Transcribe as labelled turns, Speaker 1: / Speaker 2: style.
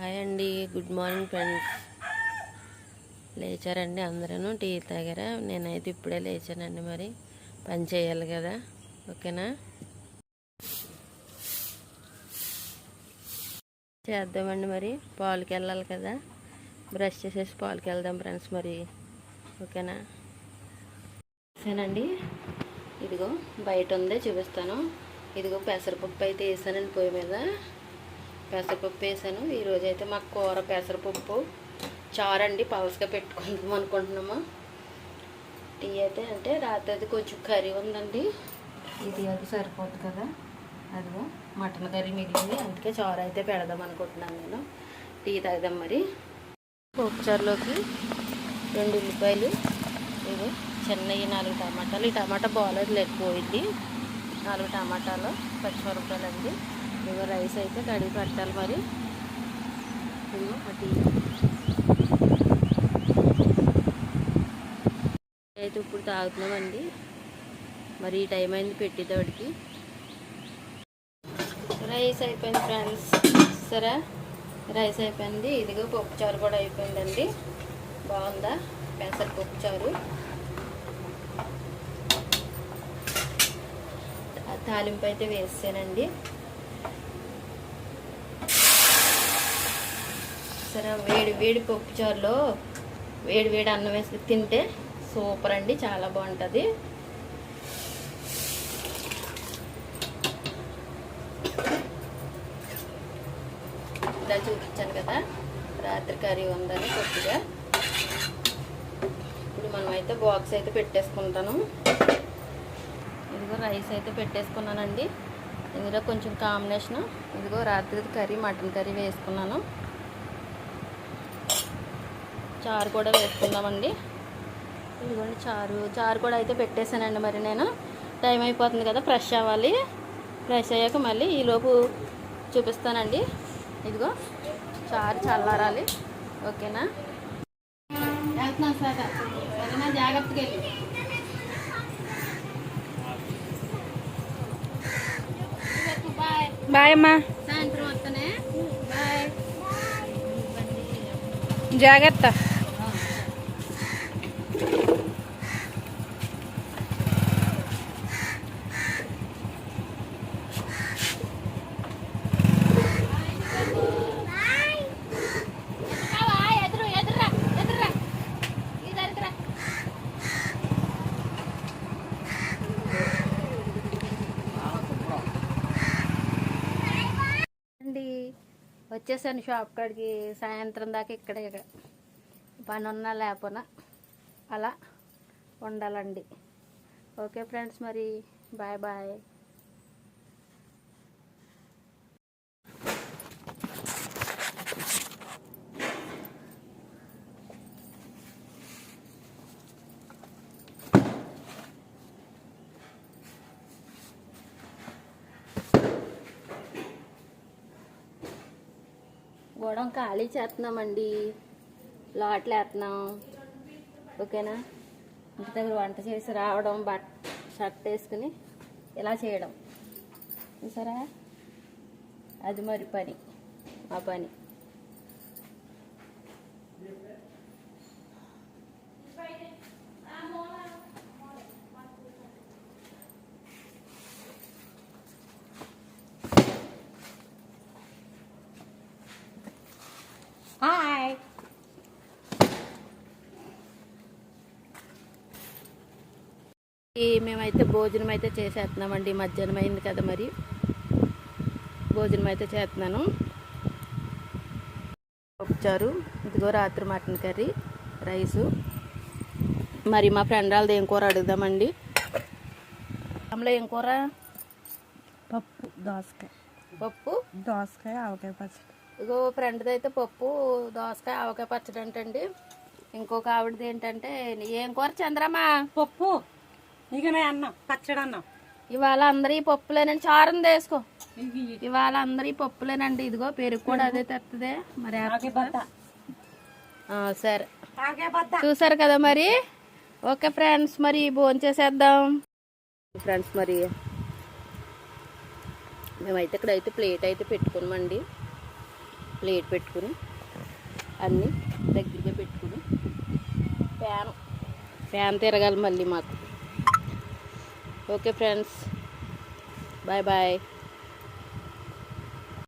Speaker 1: Hi అండి good morning friends. లేచారండి అందరూ tea తాగారా? నేనైతే ఇప్పుడే లేచానండి మరి. పని చేయాలి కదా ఓకేనా? చేద్దామండి మరి పాలకి వెళ్ళాలి కదా. బ్రష్ చేసేసి పాలకి వెళ్దాం ఫ్రెండ్స్ మరి ఓకేనా? సరేనండి ఇదిగో బయట ఉందే చూపిస్తాను. ఇదిగో పెసరపప్పు అయితే వేసానండి పొయ్యి మీద. పెసరపప్పు వేసాను. ఈరోజు అయితే మాకు కూర పెసరపప్పు. చారు అండి పలసగా పెట్టుకుందాం అనుకుంటున్నాము. టీ అయితే అంటే రాత్రి అయితే కొంచెం కర్రీ ఉందండి. ఇది అది సరిపోదు కదా. అదిగో మటన్ కర్రీ మిగిలింది. అందుకే చారు అయితే పెడదాం అనుకుంటున్నాను నేను. టీ తాగుదాం మరి. పప్పు చారులోకి రెండు ఉల్లిపాయలు ఇవి చిన్నవి నాలుగు టమాటాలు. ఈ టమాటా బాగాలేదు లేకపోయింది నాలుగు టమాటాలు పచ్చిమిరపకాయలు అండి ఇదిగో రైస్ అయితే కడిగి పెట్టాలి మరి. ఇదిగో అటు అయితే ఇప్పుడు తాగుతున్నామండి. మరి ఈ టైం అయింది పెట్టేటోడికి రైస్ అయిపోయింది ఫ్రెండ్స్. సరే? రైస్ అయిపోయింది. ఇదిగో పప్పు చారు కూడా అయిపోయిందండి. బాగుందా? పెసర పప్పు చారు. తాలింపు అయితే వేసానండి సరే వేడి వేడి పప్పు చారులో వేడి వేడి అన్నం వేసి తింటే సూపర్ అండి చాలా బాగుంటుంది. ఇలా చూపించాను కదా రాత్రి కర్రీ ఉందని కొద్దిగా. ఇప్పుడు మనం అయితే బాక్స్ అయితే పెట్టేసుకుంటాను. ఇదిగో రైస్ అయితే పెట్టేసుకున్నానండి. ఇందులో కొంచెం కాంబినేషన్. ఇదిగో రాత్రి కర్రీ మటన్ కర్రీ వేసుకున్నాను. చారు కూడా వేసుకుందామండి. ఇదిగోండి చారు. చారు కూడా అయితే పెట్టేశానండి మరి నేను. టైం అయిపోతుంది కదా ఫ్రెష్ అవ్వాలి. ఫ్రెష్ అయ్యాక మళ్ళీ ఈలోపు చూపిస్తానండి. ఇదిగో చారు చల్లారాలి. ఓకేనా? వెళ్తున్నాను సార్. సరేనా జాగ్రత్తగా వెళ్ళి. బాయ్
Speaker 2: అమ్మా.
Speaker 1: సాయంత్రం వస్తానే. బాయ్.
Speaker 2: జాగ్రత్త.
Speaker 1: వచ్చేసాను షాప్ కాడికి సాయంత్రం దాకా ఇక్కడే పని ఉన్నా లేకపోయినా అలా ఉండాలండి. ఓకే ఫ్రెండ్స్ మరి. Bye bye. గోడం ఖాళీ చేస్తున్నామండి. లోట్లు వేస్తున్నాం ఓకేనా? ఇంటి దగ్గర వంట చేసి రావడం బట్ షర్ట్ వేసుకుని ఇలా చేయడం. చూసారా? అది మరి పని. మా పని
Speaker 2: హాయ్
Speaker 1: ఈ మేమైతే భోజనం అయితే చేసేస్తున్నామండి మధ్యాహ్నం అయింది కదా మరి. భోజనం అయితే చేస్తున్నాను. పప్పుచారు ఇదిగో రాత్రి మటన్ కర్రీ రైసు. మరి మా ఫ్రెండ్ వాళ్ళది ఏం కూర అడుగుదామండి? అమ్మలో ఏం కూర?
Speaker 2: పప్పు దోసకాయ.
Speaker 1: పప్పు?
Speaker 2: దోసకాయ ఆవకాయ పచ్చడి.
Speaker 1: ఇగో ఫ్రెండ్ది అయితే పప్పు దోసకాయ ఆవకాయ పచ్చడి అంటండి ఇంకొక ఆవిడది ఏంటంటే ఏం కూర చంద్రమా
Speaker 2: పప్పు. అన్నం పచ్చడి అన్నం.
Speaker 1: ఇవాళ అందరూ ఈ పప్పులేనండి. చారుంది వేసుకో ఇవాళ అందరూ ఈ పప్పులేనండి. ఇదిగో పెరుగు కూడా అదే తెస్తుంది మరి సరే. చూసారు కదా మరి? ఓకే ఫ్రెండ్స్ మరి భోజనం చేసేద్దాం ఫ్రెండ్స్ మరి మేమైతే ఇక్కడ అయితే ప్లేట్ అయితే పెట్టుకున్నామండి. ప్లేట్ పెట్టుకుని అన్నీ దగ్గరగా పెట్టుకుని ప్యాన్ ప్యాన్ తిరగాలి మళ్ళీ మాకు. Okay friends bye bye